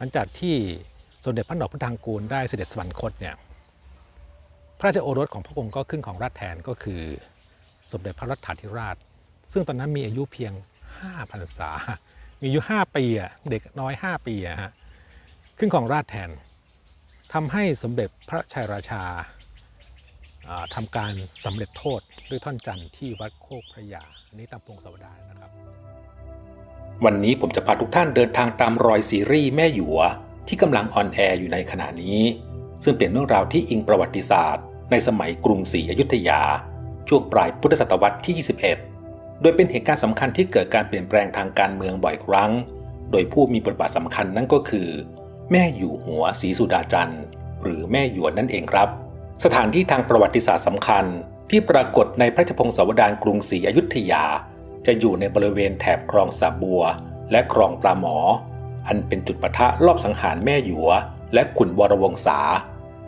หลังจากที่สมเด็จพระนพุทธังกูลได้เสด็จสวรรคตเนี่ยพระราชโอรสของพระองค์ก็ขึ้นของราชแทนก็คือ สมเด็จพระรัตถาธิราช ซึ่งตอนนั้นมีอายุเพียง5พรรษา มีอายุ 5 ปีอะเด็กน้อย 5 ปีอะฮะขึ้นของราชแทนทำให้สมเด็จพระชัยราชาอ่าทำการสำเร็จโทษด้วยท่อนจันทร์ที่วัดโคกพระยา อันนี้ตามพงศาวดารนะครับ วันนี้ผมจะพาทุกท่านเดินทางตามรอยซีรีส์แม่หยวที่กำลังออนแอร์อยู่ในขณะนี้ ซึ่งเป็นเรื่องราวที่อิงประวัติศาสตร์ ในสมัยกรุงศรีอยุธยา ช่วงปลายพุทธศตวรรษที่ 21 โดยเป็นเหตุการณ์สำคัญที่เกิดการเปลี่ยนแปลงทางการเมืองบ่อยครั้ง โดยผู้มีบทบาทสำคัญนั่นก็คือ แม่อยู่หัวศรีสุดาจันทร์หรือแม่หยวนนั่นเองครับ สถานที่ทางประวัติศาสตร์สำคัญที่ปรากฏในพระราชพงศาวดารกรุงศรีอยุธยา จะอยู่ในบริเวณแถบคลองสาบัว และคลองปลาหมอ อันเป็นจุดปะทะรอบสังหารแม่หยัว และขุนวรวงศา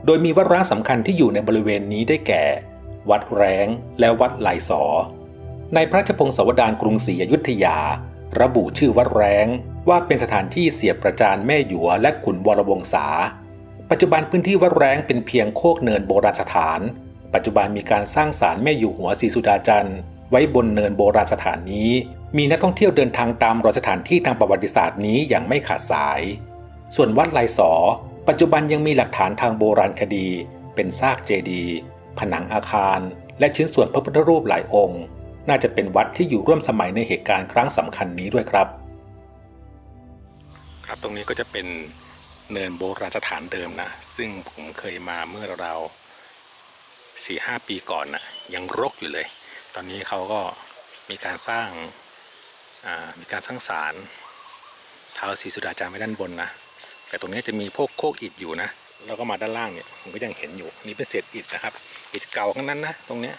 โดยมีวัดร้างสำคัญที่อยู่ในบริเวณนี้ได้แก่ วัดแร้งและวัดไหลสอ ในพระราชพงศาวดารกรุงศรีอยุธยา ระบุชื่อวัดแร้งว่าเป็นสถานที่เสียบประจานแม่หยัวและขุนวรวงศาปัจจุบันพื้นที่วัดแร้งเป็นเพียงโคกเนินโบราณสถาน ปัจจุบันมีการสร้างศาลแม่อยู่หัวศรีสุดาจันทร์ ไว้บนเนินโบราณสถานนี้ มีนักท่องเที่ยวเดินทางตามรอยสถานที่ทางประวัติศาสตร์นี้อย่างไม่ขาดสาย ส่วนวัดลายสอ ปัจจุบันยังมีหลักฐานทางโบราณคดี เป็นซากเจดีย์ผนังอาคาร และชิ้นส่วนพระพุทธรูปหลายองค์ น่าจะเป็นวัดที่อยู่ร่วมสมัยในเหตุการณ์ครั้งสำคัญนี้ด้วยครับ ครับตรงนี้ก็จะเป็นเนินโบราณสถานเดิมนะ ซึ่งผมเคยมาเมื่อเราสี่ห้าปีก่อนนะยังรกอยู่เลย ตอนนี้เขาก็มีการสร้างมีการสร้างศาลเท้าวศรีสุดาจารย์ไว้ด้านบนนะแต่ตรงนี้จะมีพวกโคกอิฐอยู่นะแล้วก็มาด้านล่างเนี่ยผมก็ยังเห็นอยู่นี่เป็นเศษอิฐนะครับ อิฐเก่าทั้งนั้นนะตรงเนี้ย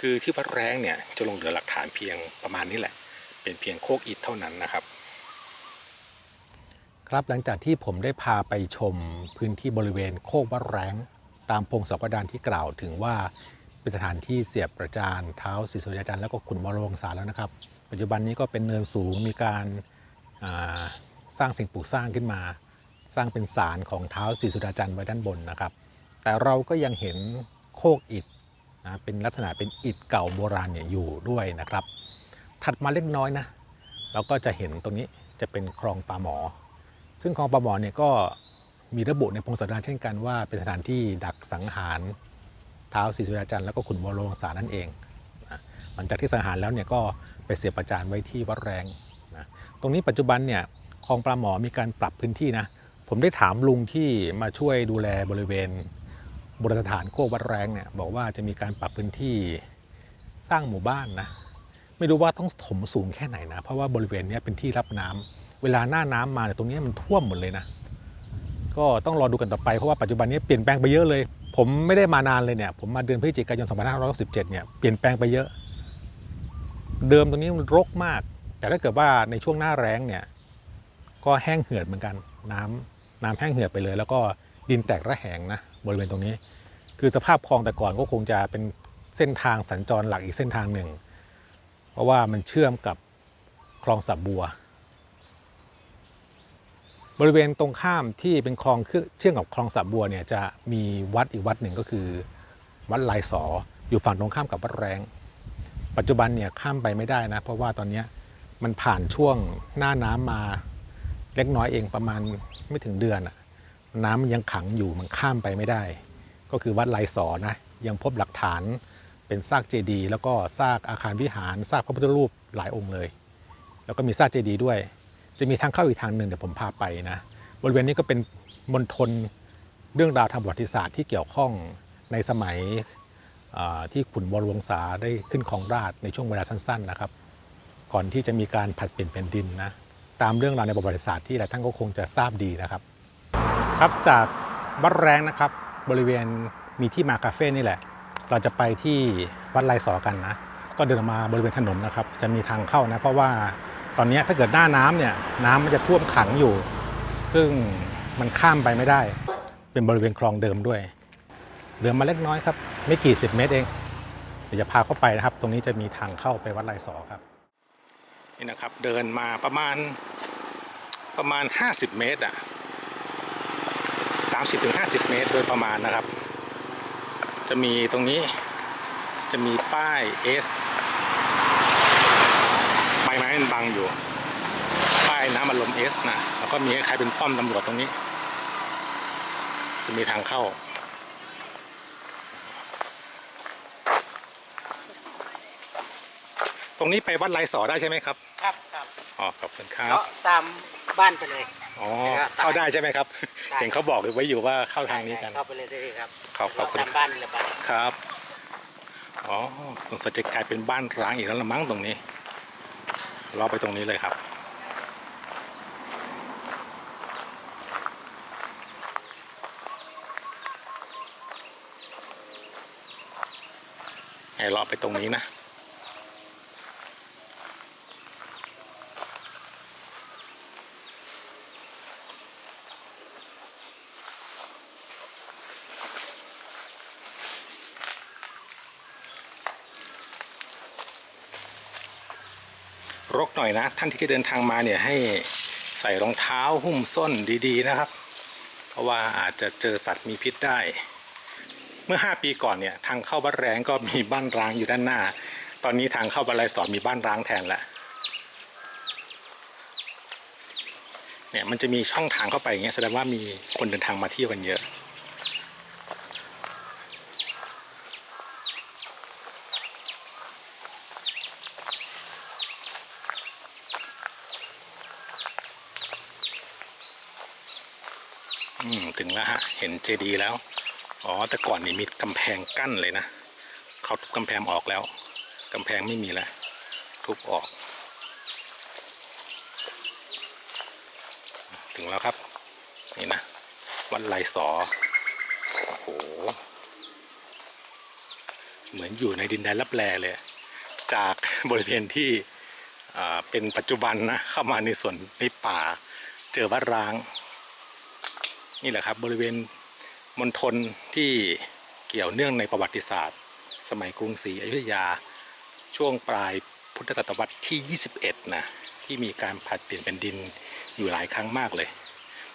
คือที่วัดแรงเนี่ยจะลงเหลือหลักฐานเพียงประมาณนี้แหละ เป็นเพียงโคกอิฐเท่านั้นนะครับ ครับหลังจากที่ผมได้พาไปชมพื้นที่บริเวณโคกวัดแรงตามพงศาวดารที่กล่าวถึงว่า เป็นสถานที่เสียบประจานเท้าศรีสุริยาจันทร์แล้วก็ขุนวรวงศาแล้วนะครับ ปัจจุบันนี้ก็เป็นเนินสูงมีการาสร้างสิ่งปลูกสร้างขึ้นมา สร้างเป็นศาลของเท้าศรีสุดาจันทร์ไว้ด้านบนนะครับ แต่เราก็ยังเห็นโคกอิฐนะเป็นลักษณะเป็นอิฐเก่าโบราณเนี่ยอยู่ด้วยนะครับ ถัดมาเล็กน้อยนะเราก็จะเห็นตรงนี้จะเป็นคลองปลาหมอ ซึ่งคลองปลาหมอเนี่ยก็มีระบุในพงศาวดารเช่นกันว่าเป็นสถานที่ดักสังหาร ท้าวศรีสุดาจันทร์แล้วก็ขุนวโรงศานั่นเองนะหลังจากที่สังหารแล้วเนี่ยก็ไปเสียประจานไว้ที่วัดแรงนะตรงนี้ปัจจุบันเนี่ยคลองปลาหมอมีการปรับพื้นที่นะผมได้ถามลุงที่มาช่วยดูแลบริเวณโบราณสถานโคกวัดแรงเนี่ยบอกว่าจะมีการปรับพื้นที่สร้างหมู่บ้านนะไม่รู้ว่าต้องถมสูงแค่ไหนนะ เพราะว่าบริเวณนี้เป็นที่รับน้ำเวลาหน้าน้ำมาเนี่ยตรงนี้มันท่วมหมดเลยนะ ก็ต้องรอดูกันต่อไปเพราะว่าปัจจุบันนี้เปลี่ยนแปลงไปเยอะเลย ผมไม่ได้มานานเลยเนี่ย ผมมาเดือนพฤศจิกายน 2567 เนี่ย เปลี่ยนแปลงไปเยอะ เดิมตรงนี้มันรกมาก แต่ถ้าเกิดว่าในช่วงหน้าแรงเนี่ย ก็แห้งเหือดเหมือนกัน น้ำน้ำแห้งเหือดไปเลย แล้วก็ดินแตกระแหงนะ บริเวณตรงนี้ คือสภาพคลองแต่ก่อนก็คงจะเป็นเส้นทางสัญจรหลักอีกเส้นทางหนึ่ง เพราะว่ามันเชื่อมกับคลองสับบัว บริเวณตรงข้ามที่เป็นคลองเชื่อมกับคลองสับบัวเนี่ยจะมีวัดอีกวัดหนึ่งก็คือ วัดลายสออยู่ฝั่งตรงข้ามกับวัดแรง ปัจจุบันเนี่ยข้ามไปไม่ได้นะ เพราะว่าตอนนี้มันผ่านช่วงหน้าน้ำมาเล็กน้อยเองประมาณไม่ถึงเดือนน้ำมันยังขังอยู่มันข้ามไปไม่ได้ ก็คือวัดลายสอนะยังพบหลักฐานเป็นซากเจดีย์แล้วก็ซากอาคารวิหารซากพระพุทธรูปหลายองค์เลย แล้วก็มีซากเจดีย์ด้วย จะมีทางเข้าอีกทางหนึ่งเดี๋ยวผมพาไปนะบริเวณนี้ก็เป็นมณฑลเรื่องราวทางประวัติศาสตร์ที่เกี่ยวข้องในสมัยที่ขุนวรวงศาได้ขึ้นครองราชในช่วงเวลาสั้นๆนะครับ ก่อนที่จะมีการผัดเปลี่ยนแผ่นดินนะตามเรื่องราวในประวัติศาสตร์ที่หลายท่านก็คงจะทราบดีนะครับ ครับจากวัดแรงนะครับบริเวณมีที่มาคาเฟ่นี่แหละ เราจะไปที่วัดลายสอกันนะ ก็เดินออกมาบริเวณถนนนะครับ จะมีทางเข้านะ เพราะว่า อนนี้ถ้าเกิดหน้าน้ำเนี่ยน้ำมันจะท่วมขังอยู่ ซึ่งมันข้ามไปไม่ได้ เป็นบริเวณคลองเดิมด้วยเดินมาเล็กน้อยครับ ไม่กี่สิบเมตรเอง เดี๋ยวจะพาเข้าไปนะครับ ตรงนี้จะมีทางเข้าไปวัดลายสอครับนี่นะครับเดินมาประมาณประมาณ 50 เมตรอะ30ถึง50เมตรโดยประมาณนะครับ จะมีตรงนี้จะมีป้าย S นบังอยู่ ป้ายน้ำอัดลม S นะ แล้วก็มีคล้ายๆเป็นป้อมตำรวจตรงนี้ จะมีทางเข้า ตรงนี้ไปวัดไรสอได้ใช่ไหมครับ ครับครับอ๋อขอบคุณครัเลาะบตามบ้านไปเลย อ๋อแล้วก็เข้าได้ใช่ไหมครับ ได้ เห็นเขาบอกไว้อยู่ว่าเข้าทางนี้กัน เข้าไปเลยได้เลยครับครับขอบคุณเลาะตามบ้านเลยไปครับ อ๋อ สงสัยจะกลายเป็นบ้านร้างอีกแล้วละมั้งตรงนี้ เราไปตรงนี้เลยครับ ให้เลาะไปตรงนี้นะ รกหน่อยนะ ท่านที่จะเดินทางมาเนี่ยให้ใส่รองเท้าหุ้มส้นดีๆนะครับ เพราะว่าอาจจะเจอสัตว์มีพิษได้ เมื่อ 5 ปีก่อนเนี่ยทางเข้าบ้านแรงก็มีบ้านร้างอยู่ด้านหน้า ตอนนี้ทางเข้าบ้านไรสอนมีบ้านร้างแทนแล้วเนี่ยมันจะมีช่องทางเข้าไปอย่างเงี้ยแสดงว่ามีคนเดินทางมาเที่ยวกันเยอะ อืมถึงแล้วฮะ เห็นเจดีย์แล้ว อ๋อ แต่ก่อนนี่มีกำแพงกั้นเลยนะ เขาทุบกำแพงออกแล้วกำแพงไม่มีแล้ว ทุบออก ถึงแล้วครับ นี่นะ วัดไลสอ โอ้โห เหมือนอยู่ในดินแดนลับแลเลย จากบริเวณที่เป็นปัจจุบันนะ เข้ามาในส่วนในป่า เจอวัดร้าง นี่แหละครับบริเวณมณฑลที่เกี่ยวเนื่องในประวัติศาสตร์ สมัยกรุงศรีอยุธยา ช่วงปลายพุทธศตวรรษที่ 21 นะ ที่มีการผัดเปลี่ยนแผ่นดินอยู่หลายครั้งมากเลย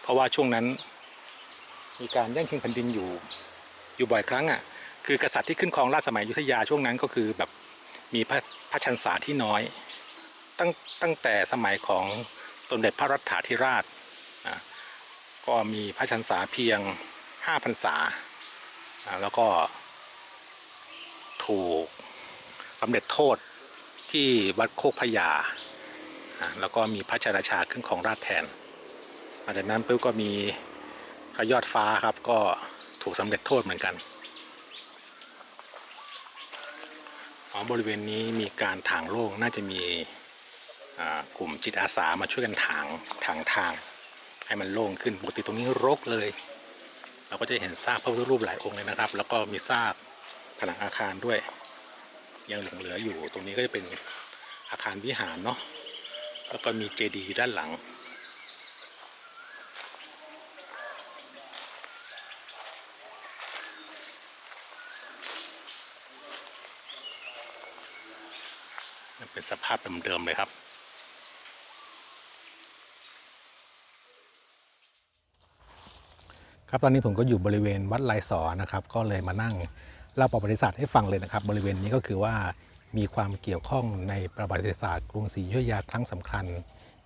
เพราะว่าช่วงนั้น มีการแย่งชิงแผ่นดินอยู่อยู่บ่อยครั้งอะคือกษัตริย์ที่ขึ้นครองราชสมัยอยุธยาช่วงนั้นก็คือแบบมีพระพระชันษาที่น้อย ตั้งตั้งแต่สมัยของสมเด็จพระรัตถาธิราช ก็มีพระชันษาเพียงห้าพรรษา แล้วก็ถูกสำเร็จโทษที่วัดโคกพระยา แล้วก็มีพระชราชาขึ้นของราชแทนหลังจากนั้นปุ๊บก็มีพระยอดฟ้าครับก็ถูกสำเร็จโทษเหมือนกันอ๋อบริเวณนี้มีการถางโล่งน่าจะมีกลุ่มจิตอาสามาช่วยกันถางถางทาง ให้มันโล่งขึ้นปกติตรงนี้รกเลย เราก็จะเห็นซากพระพุทธรูปหลายองค์เลยนะครับ แล้วก็มีซากผนังอาคารด้วย ยังหลงเหลืออยู่ ตรงนี้ก็จะเป็นอาคารวิหารเนาะแล้วก็มีเจดีย์ด้านหลังเป็นสภาพเดิมๆเลยครับ ครับตอนนี้ผมก็อยู่บริเวณวัดไลสอนะครับ ก็เลยมานั่งเล่าประวัติศาสตร์ให้ฟังเลยนะครับ บริเวณนี้ก็คือว่ามีความเกี่ยวข้องในประวัติศาสตร์กรุงศรีอยุธยาครั้งสำคัญ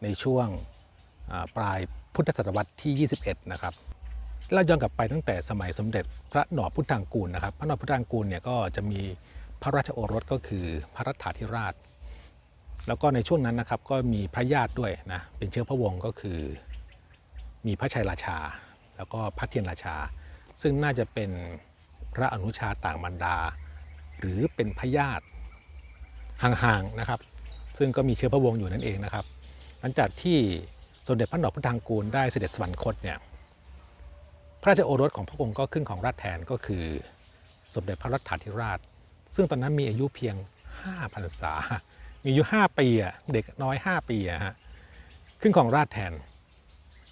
ในช่วงปลายพุทธศตวรรษที่ 21 นะครับเราย้อนกลับไปตั้งแต่สมัยสมเด็จพระหนอพุทธังกูลนะครับ พระหนอพุทธังกูลเนี่ยก็จะมีพระราชโอรสก็คือพระรัตถาธิราช แล้วก็ในช่วงนั้นนะครับก็มีพระญาติด้วยนะเป็นเชื้อพระวงศ์ก็คือ มีพระชัยราชา แล้วก็พระเทียนราชา ซึ่งน่าจะเป็นพระอนุชาต่างบรรดา หรือเป็นพญาติห่างๆนะครับ ซึ่งก็มีเชื้อพระวงศ์อยู่นั่นเองนะครับ หลังจากที่สมเด็จพระนอพุทธังกูลได้เสด็จสวรรคตเนี่ยพระราชโอรสของพระองค์ก็ขึ้นของราชแทนก็คือ สมเด็จพระรัตถาธิราช ซึ่งตอนนั้นมีอายุเพียง5พรรษา มีอายุ 5 ปีอะเด็กน้อย 5 ปีอะฮะขึ้นของราชแทน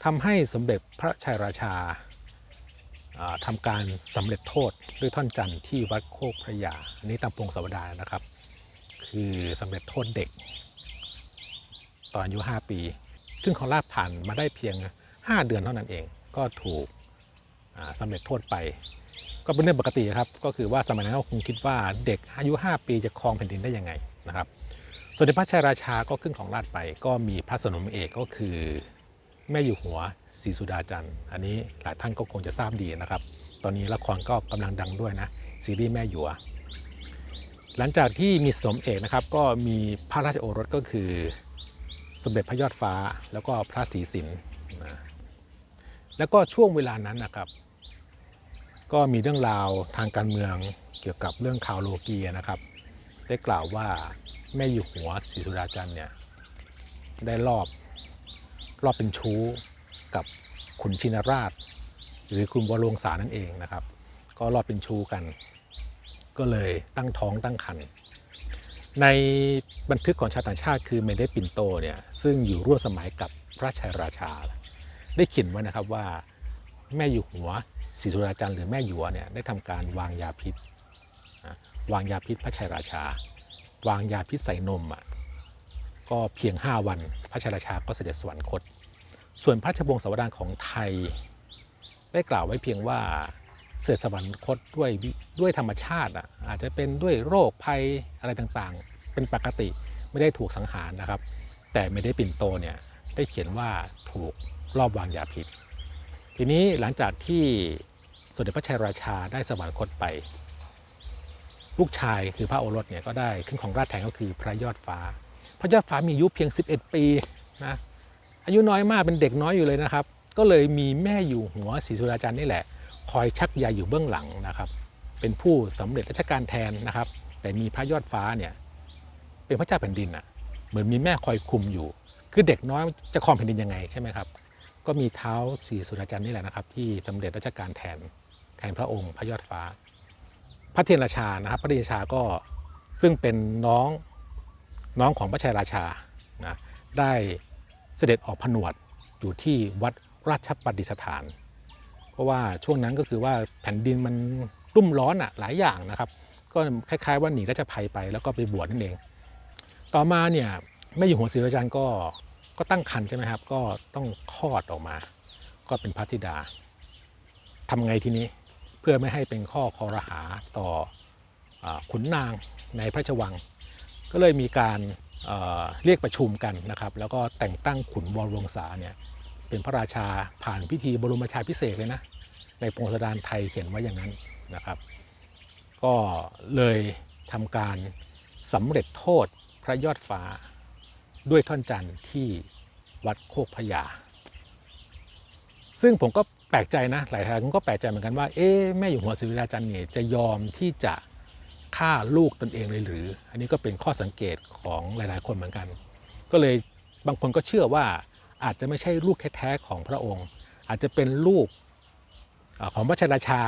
ทำให้สมเด็จพระชัยราชาอ่าทำการสำเร็จโทษด้วยท่อนจันทร์ที่วัดโคกพระยาอันนี้ตามพงศาวดารนะครับ คือสำเร็จโทษเด็ก ตอนอายุ 5 ปีขึ้นของราชผ่านมาได้เพียง 5 เดือนเท่านั้นเอง ก็ถูกอ่าสำเร็จโทษไป ก็เป็นเรื่องปกติครับ ก็คือว่าสมัยนั้นก็คงคิดว่าเด็กอายุ 5 ปีจะครองแผ่นดินได้ยังไงนะครับส่วนในพระชัยราชาก็ขึ้นของราชไปก็มีพระสนมเอกก็คือ แม่อยู่หัวศรีสุดาจันทร์อันนี้หลายท่านก็คงจะทราบดีนะครับ ตอนนี้ละครก็กำลังดังด้วยนะซีรีส์แม่หยัวหลังจากที่มีสมเอกนะครับก็มีพระราชโอรสก็คือ สมเด็จพระยอดฟ้าแล้วก็พระศรีสินนะแล้วก็ช่วงเวลานั้นนะครับ ก็มีเรื่องราวทางการเมืองเกี่ยวกับเรื่องข่าวโลกีนะครับ ได้กล่าวว่าแม่อยู่หัวศรีสุดาจันทร์เนี่ยได้รอบ รอบเป็นชู้กับขุนชินราช หรือคุณวรวงศานั่นเองนะครับ ก็รอบเป็นชู้กัน ก็เลยตั้งท้องตั้งครรภ์ในบันทึกของชาวต่างชาติคือเมเดปินโตเนี่ยซึ่งอยู่ร่วมสมัยกับพระชัยราชา ได้เขียนไว้นะครับว่าแม่อยู่หัวศรีสุราจันทร์หรือแม่หยวเนี่ยได้ทำการวางยาพิษ วางยาพิษพระชัยราชา วางยาพิษใส่นมอะ ก็เพียง 5 วันพระชราชาก็เสด็จสวรรคต ส่วนพระราชวงศ์สวดานของไทย ได้กล่าวไว้เพียงว่าเสด็จสวรรคตด้วยด้วยธรรมชาติอะอาจจะเป็นด้วยโรคภัยอะไรต่างๆ เป็นปกติไม่ได้ถูกสังหารนะครับ แต่ไม่ได้ปิ่นโตเนี่ยได้เขียนว่าถูกรอบวางยาพิษ ทีนี้หลังจากที่สมเด็จพระชัยราชาได้สวรรคตไป ลูกชายคือพระโอรสเนี่ยก็ได้ขึ้นของราชแทนก็คือพระยอดฟ้า พระยอดฟ้ามีอายุเพียง 11 ปีนะอายุน้อยมากเป็นเด็กน้อยอยู่เลยนะครับ ก็เลยมีแม่อยู่หัวศรีสุดาจันทร์นี่แหละ คอยชักใยอยู่เบื้องหลังนะครับ เป็นผู้สำเร็จราชการแทนนะครับ แต่มีพระยอดฟ้าเนี่ยเป็นพระเจ้าแผ่นดินอะเหมือนมีแม่คอยคุมอยู่ คือเด็กน้อยจะครองแผ่นดินยังไงใช่ไหมครับก็มีเท้าศรีสุดาจันทร์นี่แหละนะครับ ที่สำเร็จราชการแทนแทนพระองค์พระยอดฟ้า พระเทียนราชานะครับ พระเทียนราชาก็ซึ่งเป็นน้อง น้องของพระชัยราชานะได้เสด็จออกผนวดอยู่ที่วัดราชประดิษฐาน เพราะว่าช่วงนั้นก็คือว่าแผ่นดินมันรุ่มร้อนอะหลายอย่างนะครับ ก็คล้ายๆว่าหนีราชภัยไปแล้วก็ไปบวชนั่นเอง ต่อมาเนี่ยแม่อยู่หัวศรีราชาก็ก็ตั้งครรภ์ใช่ไหมครับ ก็ต้องคลอดออกมา ก็เป็นพระธิดาทำไงทีนี้เพื่อไม่ให้เป็นข้อคอรหาต่ออขุนนางในพระชวัง ก็เลยมีการเเรียกประชุมกันนะครับ แล้วก็แต่งตั้งขุนวรวงศาเนี่ยเป็นพระราชาผ่านพิธีบรมราชาพิเศษเลยนะในพงศดานไทยเขียนไว้อย่างนั้นนะครับ ก็เลยทำการสำเร็จโทษพระยอดฟ้าด้วยท่อนจันทร์ที่วัดโคกพระยา ซึ่งผมก็แปลกใจนะ หลายท่านก็แปลกใจเหมือนกันว่า เอ๊ะแม่อยู่หัวศิริราจันทร์เนี่ยจะยอมที่จะ ฆ่าลูกตนเองเลยหรือ อันนี้ก็เป็นข้อสังเกตของหลาย ๆ คนเหมือนกัน ก็เลยบางคนก็เชื่อว่าอาจจะไม่ใช่ลูกแท้ ๆ ของพระองค์ อาจจะเป็นลูกของพระชายราชา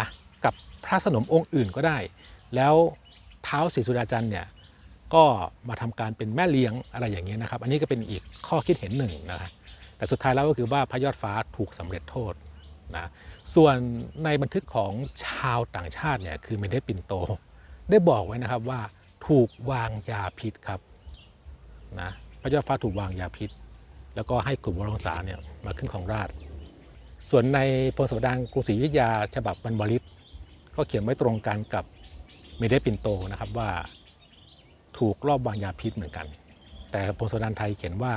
กับพระสนมองค์อื่นก็ได้ แล้วเท้าศรีสุดาจันทร์เนี่ยก็มาทำการเป็นแม่เลี้ยงอะไรอย่างเงี้ยนะครับ อันนี้ก็เป็นอีกข้อคิดเห็นหนึ่งนะครับแต่สุดท้ายแล้วก็คือว่าพระยอดฟ้าถูกสำเร็จโทษนะส่วนในบันทึกของชาวต่างชาติเนี่ยคือเมเดปินโต ได้บอกไว้นะครับว่าถูกวางยาพิษครับนะพระยอดฟ้าถูกวางยาพิษ แล้วก็ให้กลุ่มวรวงศาเนี่ยมาขึ้นของราชส่วนในพงศาวดารกรุงศรีอยุธยาฉบับวันวริศก็เขียนไว้ตรงกันกับเมเดปินโตนะครับว่าถูกรอบวางยาพิษเหมือนกัน แต่พงศาวดารไทยเขียนว่า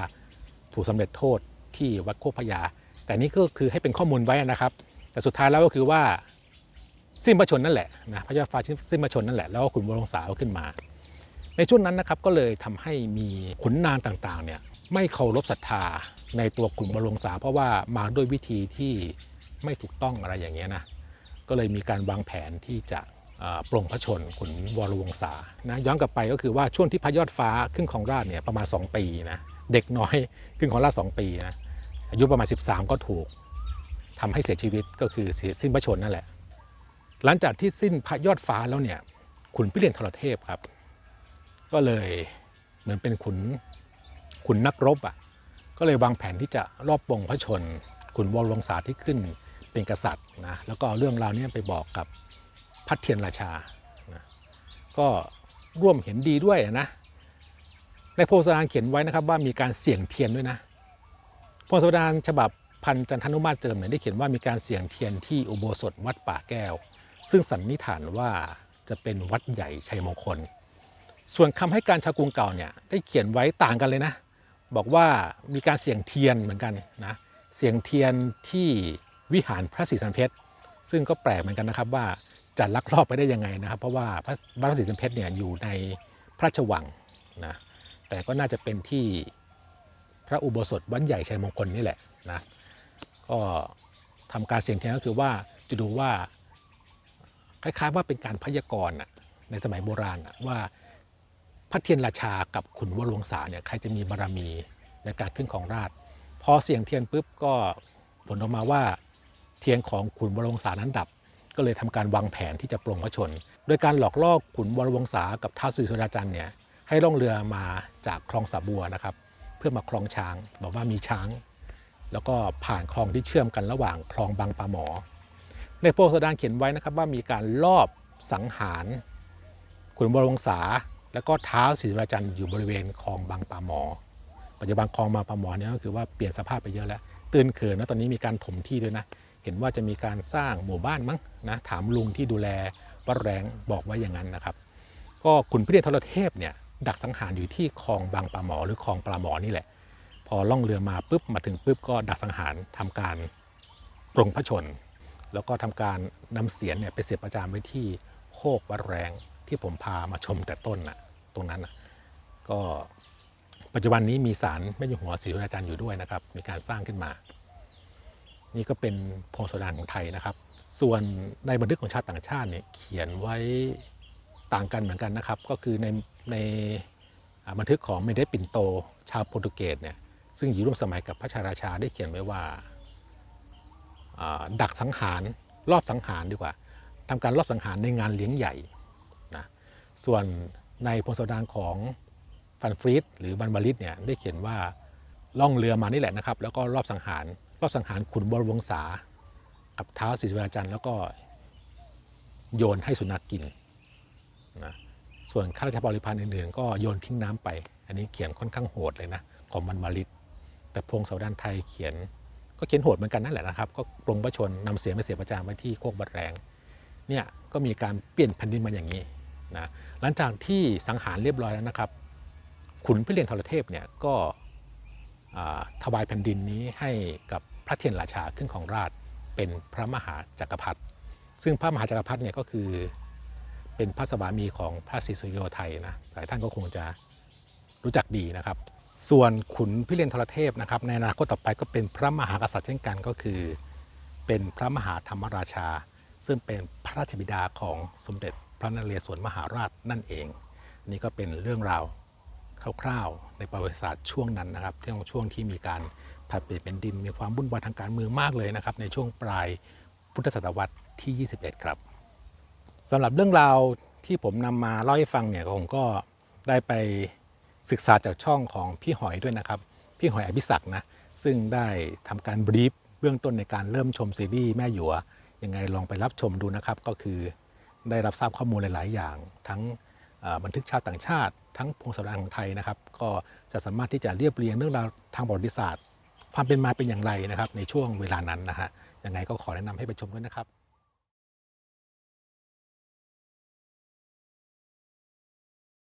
ถูกสำเร็จโทษที่วัดโคกพยา แต่นี่ก็คือให้เป็นข้อมูลไว้นะครับ แต่สุดท้ายแล้วก็คือว่า สิ้นพระชนนั่นแหละนะพระยาฟ้าสิ้นพระชนนั่นแหละแล้วก็ขุนวรงศาก็ขึ้นมา ในช่วงนั้นนะครับก็เลยทำให้มีขุนนางต่างๆเนี่ยไม่เคารพศรัทธาในตัวขุนวรงศาเพราะว่ามาด้วยวิธีที่ไม่ถูกต้องอะไรอย่างเงี้ยนะก็เลยมีการวางแผนที่จะเอ่อปลงพระชนขุนวรวงศานะย้อนกลับไปก็คือว่าช่วงที่พระยอดฟ้าขึ้นของราชเนี่ยประมาณ 2 ปีนะเด็กน้อยขึ้นของราชย์2ปีนะอายุประมาณ 13 ก็ถูกทำให้เสียชีวิตก็คือเสียสิ้นพระชนนั่นแหละ หลังจากที่สิ้นพระยอดฟ้าแล้วเนี่ยขุนพิเรนทรเทพครับ ก็เลยเหมือนเป็นขุนขุนนักรบอะก็เลยวางแผนที่จะรอบปงพระชนขุนวรวงศาที่ขึ้นเป็นกษัตริย์นะแล้วก็เอาเรื่องราวนี้ไปบอกกับพัทเทียนราชานะก็ร่วมเห็นดีด้วยนะในโพสต์ารเขียนไว้นะครับว่ามีการเสี่ยงเทียนด้วยนะโพงศาวดารฉบับพันจันทนุมาตรเจิมเนี่ยได้เขียนว่ามีการเสี่ยงเทียนที่อุโบสถวัดป่าแก้ว ซึ่งสันนิษฐานว่าจะเป็นวัดใหญ่ชัยมงคล ส่วนคำให้การชาวกรุงเก่าเนี่ยได้เขียนไว้ต่างกันเลยนะ บอกว่ามีการเสี่ยงเทียนเหมือนกันนะเสี่ยงเทียนที่วิหารพระศรีสันเพชรซึ่งก็แปลกเหมือนกันนะครับว่าจะลักลอบไปได้ยังไงนะครับ เพราะว่าพระพระศรีสันเพชรเนี่ยอยู่ในพระราชวังนะแต่ก็น่าจะเป็นที่พระอุโบสถวัดใหญ่ชัยมงคลนี่แหละนะก็ทำการเสี่ยงเทียนก็คือว่าจะดูว่า คล้ายๆว่าเป็นการพยากรณ์ในสมัยโบราณว่าพระเทียนราชากับขุนวรวงศาเนี่ยใครจะมีบารมีในการขึ้นของราชพอเสียงเทียนปุ๊บก็ผลออกมาว่าเทียนของขุนวรวงศานั้นดับ ก็เลยทำการวางแผนที่จะปลงพระชน โดยการหลอกล่อขุนวรวงศากับท้าวศรีสุดาจันเนี่ยให้ล่องเรือมาจากคลองสาบัวนะครับ เพื่อมาคลองช้างบอกว่ามีช้าง แล้วก็ผ่านคลองที่เชื่อมกันระหว่างคลองบางปลาหมอ ในโพสต์ดานเขียนไว้นะครับว่ามีการลอบสังหารขุนวรวงศาแล้วก็เท้าวศรีสุดาจันทร์อยู่บริเวณคลองบางปลาหมอ ปัจจุบันคลองบางปลาหมอเนี่ยก็คือว่าเปลี่ยนสภาพไปเยอะแล้ว ตื่นเขินนะตอนนี้มีการถมที่ด้วยนะ เห็นว่าจะมีการสร้างหมู่บ้านมั้งนะถามลุงที่ดูแลวัดแรงบอกไว้อย่างนั้นนะครับ ก็ขุนพระเดชทรเทพเนี่ยดักสังหารอยู่ที่คลองบางปลาหมอหรือคลองปลาหมอนี่แหละ พอล่องเรือมาปุ๊บมาถึงปุ๊บก็ดักสังหารทำการปรงพระชน แล้วก็ทำการนำเสียนเนี่ยไปเสียบประจานไว้ที่โคกวัดแรงที่ผมพามาชมแต่ต้นน่ะตรงนั้นนะก็ปัจจุบันนี้มีศาลแม่อยู่หัวศรีราชาอยู่ด้วยนะครับ มีการสร้างขึ้นมา นี่ก็เป็นโพสต์ดานของไทยนะครับ ส่วนในบันทึกของชาติต่างชาติเนี่ยเขียนไว้ต่างกันเหมือนกันนะครับ ก็คือในในบันทึกของเมเดปินโต ชาวโปรตุเกสเนี่ยซึ่งอยู่ร่วมสมัยกับพระชาราชาได้เขียนไว้ว่า ดักสังหารรอบสังหารดีกว่าทำการรอบสังหารในงานเลี้ยงใหญ่นะส่วนในพงศาวดารของฟันฟรีดหรือบันบาลิตเนี่ยได้เขียนว่าล่องเรือมานี่แหละนะครับ แล้วก็รอบสังหารรอบสังหารขุนบรวงศากับเท้าศรีสุวรรณจันทร์แล้วก็โยนให้สุนัขกินนะส่วนข้าราชบริพารอื่นๆ ก็โยนทิ้งน้ำไป อันนี้เขียนค่อนข้างโหดเลยนะ ของบันบาลิตแต่พงศาวดารไทยเขียน ก็เขียนโหดเหมือนกันนั่นแหละนะครับ ก็ปรงพระชนนำเสียงไปเสียประจานไว้ที่โคกบัดแรงเนี่ยก็มีการเปลี่ยนแผ่นดินมาอย่างนี้นะหลังจากที่สังหารเรียบร้อยแล้วนะครับ ขุนพิเรียนทรเทพเนี่ยก็ถวายแผ่นดินนี้ให้กับพระเทียนราชาขึ้นของราชเป็นพระมหาจักรพรรดิซึ่งพระมหาจักรพรรดิเนี่ยก็คือเป็นพระสวามีของพระศรีสุรโยไทยนะหลายท่านก็คงจะรู้จักดีนะครับ ส่วนขุนพิเรนทรเทพนะครับในอนาคตต่อไปก็เป็นพระมหากษัตริย์เช่นกันก็คือ เป็นพระมหาธรรมราชา ซึ่งเป็นพระราชบิดาของสมเด็จพระนเรศวรมหาราชนั่นเอง นี่ก็เป็นเรื่องราวคร่าวๆ ในประวัติศาสตร์ช่วงนั้นนะครับที่ช่วงที่มีการผัดเปลี่ยนเป็นดินมีความวุ่นวายทางการเมืองมากเลยนะครับ ในช่วงปลายพุทธศตวรรษที่ 21 ครับสำหรับเรื่องราวที่ผมนำมาเล่าให้ฟังเนี่ยผมก็ได้ไป ศึกษาจากช่องของพี่หอยด้วยนะครับ พี่หอยอภิศักดิ์นะ ซึ่งได้ทำการบรีฟเบื้องต้นในการเริ่มชมซีรีส์แม่หยัวยังไงลองไปรับชมดูนะครับ ก็คือได้รับทราบข้อมูลหลาย ๆ อย่าง ทั้งบันทึกชาติต่างชาติ ทั้งพงศาวดารของไทยนะครับ ก็จะสามารถที่จะเรียบเรียงเรื่องราวทางประวัติศาสตร์ ความเป็นมาเป็นอย่างไรนะครับ ในช่วงเวลานั้นนะฮะยังไงก็ขอแนะนำให้ไปชมด้วยนะครับ